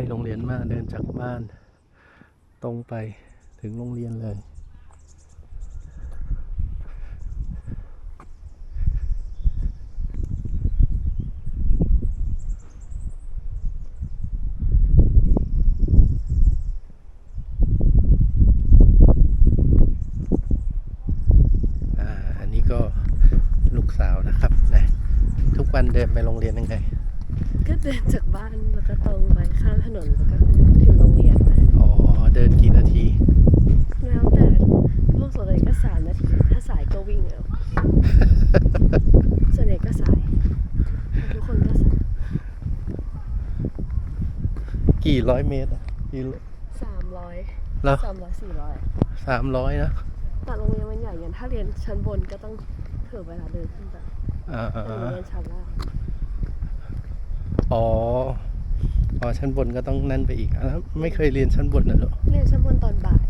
ใกล้โรงเรียนมากเดินจากบ้าน ตรงไปถึงโรงเรียนเลยอ่าอันนี้ก็ลูกสาวนะครับนะทุกวันเดินไปโรงเรียนยังไง ก็เดินจากบ้านแล้วก็ตรงไปข้ามถนนแล้วก็ถึงโรงเรียนนะอ๋อ เดินกี่นาที แล้วแต่พวกส่วนใหญ่ก็สามนาที ถ้าสายก็วิ่งเอาส่วนใหญ่ก็สาย ทุกคนก็สายกี่ร้อยเมตรอะกี่สามร้อยแล้วสามร้อยสี่ร้อยสามร้อยนะแต่โรงเรียนมันใหญ่อย่างถ้าเรียนชั้นบนก็ต้องเผื่อเวลาเดินขึ้นไปอ่าแต่โรงเรียนชั้นล่าง อ๋อ อ๋อ ชั้นบนก็ต้องนั่นไปอีกอะแล้วไม่เคยเรียนชั้นบนนะเหรอเรียนชั้นบนตอนบ่าย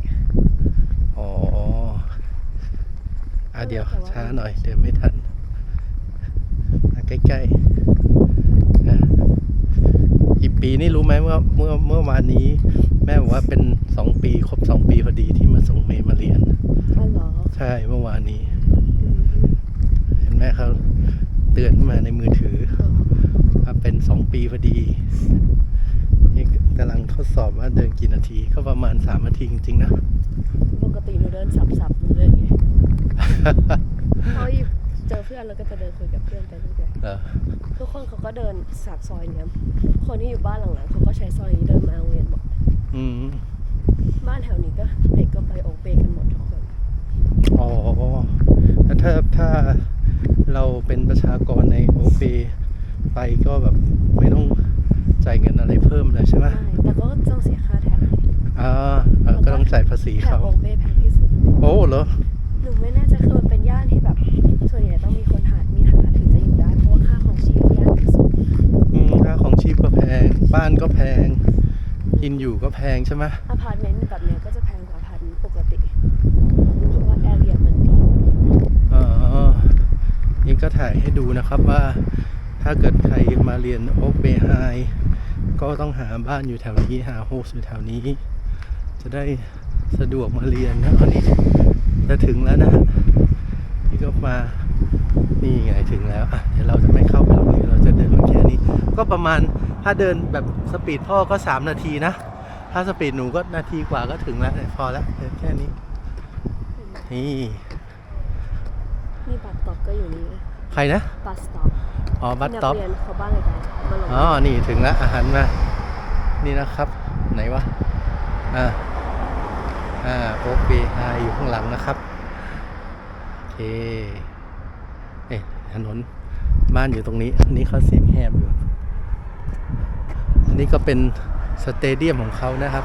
อ๋ออะเดี๋ยวแต่ว่าช้าหน่อยเดินไม่ทันอะใกล้ๆอะกี่ปีนี่รู้ไหมเมื่อเมื่อเมื่อวานนี้ แม่บอกว่าเป็นสองปีครบสองปีพอดีที่มาส่งเมย์มาเรียนอ๋อเหรอ ใช่เมื่อวานนี้อืมเห็นแม่เขาเตือนขึ้นมาในมือถืออ๋อว่า เป็นสองปีพอดีนี่กำลังทดสอบว่าเดินกี่นาที ก็ประมาณสามนาทีจริงๆนะปกติหนูเดินสับๆหนูเดินอย่างเงี้ยพออยู่เจอเพื่อนแล้วก็จะเดินคุยกับเพื่อนไปเรื่อยเหรอๆทุกคนเขาก็เดินสากซอยเนี้ยคนที่อยู่บ้านหลังๆเขาก็ใช้ซอยนี้เดินมาโรงเรียนหมดอืมบ้านแถวนี้ก็เด็กก็ไปโอเปกันหมดทุกคนอ๋อแล้วถ้าถ้าเราเป็นประชากรในโอเป ไปก็แบบไม่ต้องจ่ายเงินอะไรเพิ่มเลยใช่ไหมใช่แต่ก็ต้องเสียค่าแถวอ่าเออก็ต้องจ่ายภาษีแถวเขาโอเปแพงที่สุด โอ้เหรอหนูไม่แน่ใจคือมันเป็นย่านที่แบบส่วนใหญ่ต้องมีคนหามีฐานะถึงจะอยู่ได้เพราะว่าค่าของชีพย่านสูงอืมค่าของชีพก็แพง บ้านก็แพง กินอยู่ก็แพงใช่ไหมอพาร์ตเมนต์แบบเนี้ยก็จะแพงกว่าอพาร์ตเมนต์ปกติเพราะว่าแอเรียมันดีอ๋อนี่ก็ถ่ายให้ดูนะครับว่า ถ้าเกิดใครมาเรียนโอ๊กเบไฮก็ต้องหาบ้านอยู่แถวนี้ หาโฮสอยู่แถวนี้ จะได้สะดวกมาเรียนนะตอนนี้จะถึงแล้วนะฮะนี่ก็มานี่ไงถึงแล้วอะเดี๋ยวเราจะไม่เข้าไปโรงเรียนเราจะเดินมาแค่นี้ ก็ประมาณถ้าเดินแบบสปีดพ่อก็ 3 นาทีนะ ถ้าสปีดหนูก็นาทีกว่าก็ถึงแล้วพอแล้วเดินแค่นี้นี่นี่บัสต็อปก็อยู่นี่ ใครนะ บัสต็อปอ๋อ บัตต็อปนักเรียนเขาบ้านอะไรกันมาลงอ๋อ นี่ถึงแล้วอาหารมา นี่นะครับ ไหนวะ อ่า อ่าโอ๊กเบไฮอยู่ข้างหลังนะครับ โอเค เอ๊ะถนน บ้านอยู่ตรงนี้ อันนี้เขาเสียงแหบอยู่ อันนี้ก็เป็นสเตเดียมของเขานะครับ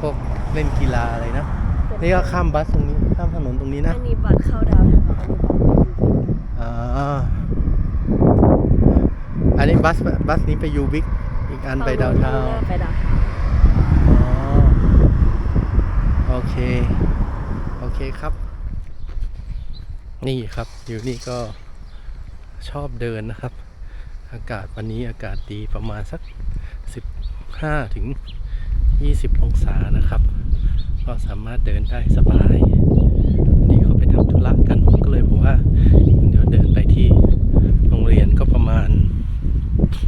พวกเล่นกีฬาอะไรนะ นี่ก็ข้ามบัสตรงนี้ ข้ามถนนตรงนี้นะ อันนี้บัสเข้าดาวน์ทาวน์อันนี้บัสยูวิ อ่าอันนี้บัสบัสนี้ไปยูบิกอีกอันไปดาวเทาฝั่งวนู้นไปดาวเทาน์อ๋อโอเค โอเคครับ นี่ครับ อยู่นี่ก็ชอบเดินนะครับ อากาศวันนี้อากาศดีประมาณสัก 15 ถึง 20 องศานะครับ ก็สามารถเดินได้สบาย นี่เขาไปทำธุระกันผมก็เลยบอกว่า เดี๋ยวเดินไปที่โรงเรียนก็ประมาณ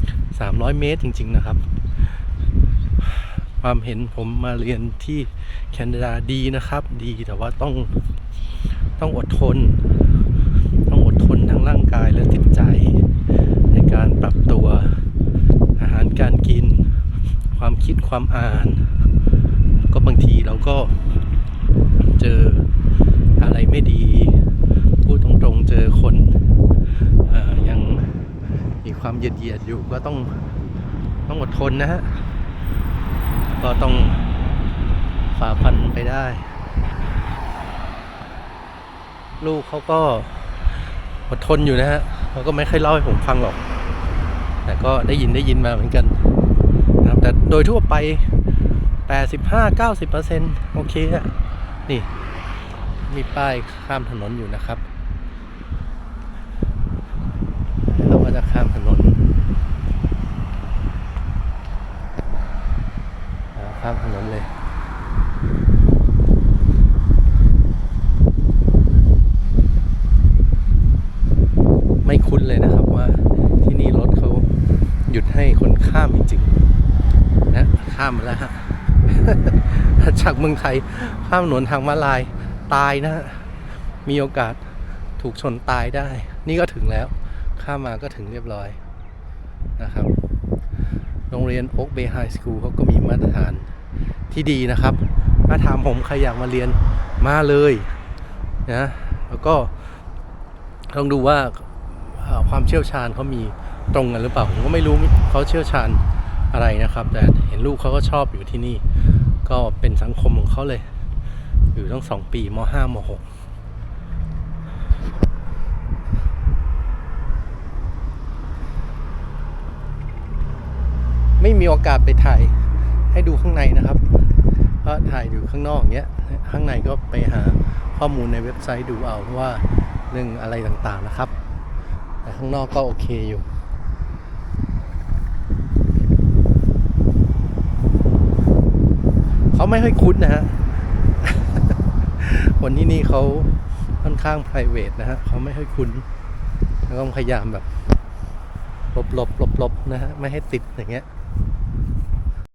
300 เมตรจริง ๆ นะครับ ความเห็นผมมาเรียนที่แคนาดาดีนะครับ ดีแต่ว่าต้องต้องอดทน ต้องอดทนทั้งร่างกายและจิตใจ ในการปรับตัวอาหารการกิน ความคิดความอ่าน ก็บางทีเราก็เจออะไรไม่ดี พูดตรงๆเจอคนอยังมีความเหยียดเหยียดอยู่ก็ต้อง ต้องอดทนนะฮะ ก็ต้องฝ่าฟันไปได้ ลูกเขาก็อดทนอยู่นะฮะเขาก็ไม่ค่อยเล่าให้ผมฟังหรอก แต่ก็ได้ยินได้ยินมาเหมือนกันนะครับแต่โดยทั่วไป 85-90%โอเคอะนี่ มีป้ายข้ามถนนอยู่นะครับ เราก็จะข้ามถนน ที่นี่รถเขาหยุดให้คนข้ามจริงๆนะข้ามมาแล้วฮะจากเมืองไทยข้ามถนนทางมาลายตายนะ มีโอกาสถูกชนตายได้ นี่ก็ถึงแล้ว ข้ามมาก็ถึงเรียบร้อยนะครับ โรงเรียนโอ๊กเบย์ไฮสคูลเขาก็มีมาตรฐานที่ดีนะครับ ถ้าถามผมใครอยากมาเรียนมาเลยนะแล้วก็ต้องดูว่า ความเชี่ยวชาญเขามีตรงกันหรือเปล่าผมก็ไม่รู้เขาเชี่ยวชาญอะไรนะครับ แต่เห็นลูกเขาก็ชอบอยู่ที่นี่ ก็เป็นสังคมของเขาเลย อยู่ตั้งสองปีมห้ามหกไม่มีโอกาสไปถ่ายให้ดูข้างในนะครับ เพราะถ่ายอยู่ข้างนอกอย่างเงี้ย ข้างในก็ไปหาข้อมูลในเว็บไซต์ดูเอาว่าเรื่องอะไรต่างๆนะครับ แต่ข้างนอกก็โอเคอยู่เขาไม่ค่อยคุ้นนะฮะ วันนี้นี่เขาค่อนข้าง p r i v a t นะฮะเขาไม่ค่อยคุ้น แล้วก็พยายามแบบหลบหลบหลบหลบนะฮะ ไม่ให้ติดอย่างเงี้ย